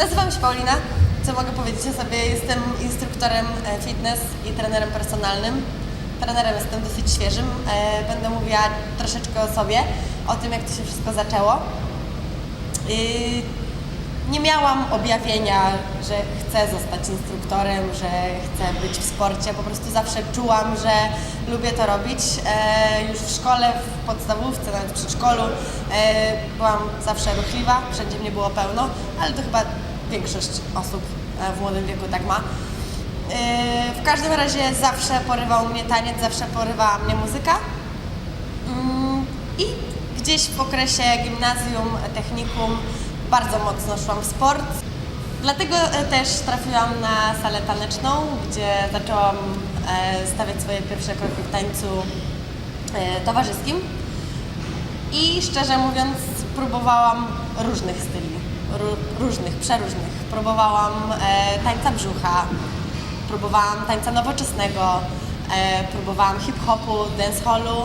Nazywam się Paulina. Co mogę powiedzieć o sobie? Jestem instruktorem e, fitness i trenerem personalnym. Trenerem jestem dosyć świeżym. E, Będę mówiła troszeczkę o sobie, o tym jak to się wszystko zaczęło. Nie miałam objawienia, że chcę zostać instruktorem, że chcę być w sporcie. Po prostu zawsze czułam, że lubię to robić. E, już w szkole, w podstawówce, nawet w przedszkolu byłam zawsze ruchliwa, wszędzie mnie było pełno, ale to chyba większość osób e, w młodym wieku tak ma. E, w każdym razie zawsze porywał mnie taniec, zawsze porywała mnie muzyka. Mm, I gdzieś w okresie gimnazjum, technikum bardzo mocno szłam w sport. Dlatego e, też trafiłam na salę taneczną, gdzie zaczęłam stawiać swoje pierwsze kroki w tańcu towarzyskim. I szczerze mówiąc, próbowałam różnych styli, różnych, przeróżnych. Próbowałam e, tańca brzucha, próbowałam tańca nowoczesnego, e, próbowałam hip-hopu, dancehallu,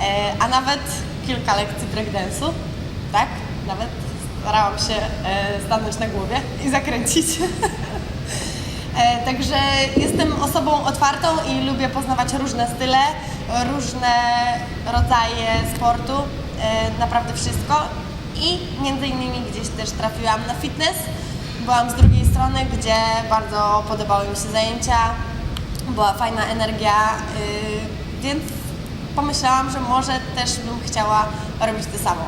e, a nawet kilka lekcji breakdance'u, tak? Nawet starałam się stanąć na głowie i zakręcić. Także jestem osobą otwartą i lubię poznawać różne style, różne rodzaje sportu, naprawdę wszystko. I między innymi gdzieś też trafiłam na fitness. Byłam z drugiej strony, gdzie bardzo podobały mi się zajęcia, była fajna energia, y, więc pomyślałam, że może też bym chciała robić to samo.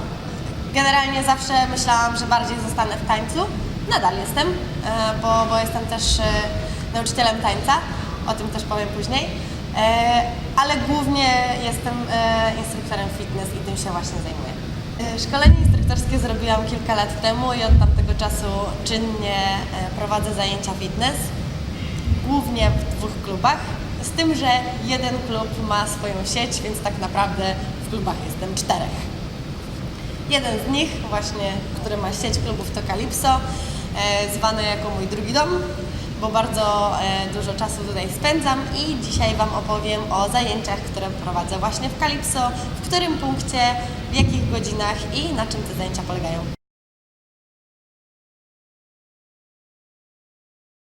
Generalnie zawsze myślałam, że bardziej zostanę w tańcu. Nadal jestem, e, bo, bo jestem też e, nauczycielem tańca, o tym też powiem później. E, Ale głównie jestem e, instruktorem fitness i tym się właśnie zajmuję. E, Szkolenie instruktorskie zrobiłam kilka lat temu i od tamtego czasu czynnie e, prowadzę zajęcia fitness głównie w dwóch klubach. Z tym, że jeden klub ma swoją sieć, więc tak naprawdę w klubach jestem czterech. Jeden z nich, właśnie, który ma sieć klubów, to Calypso, e, zwany jako mój drugi dom, bo bardzo e, dużo czasu tutaj spędzam i dzisiaj Wam opowiem o zajęciach, które prowadzę właśnie w Calypso, w którym punkcie, w jakich godzinach i na czym te zajęcia polegają.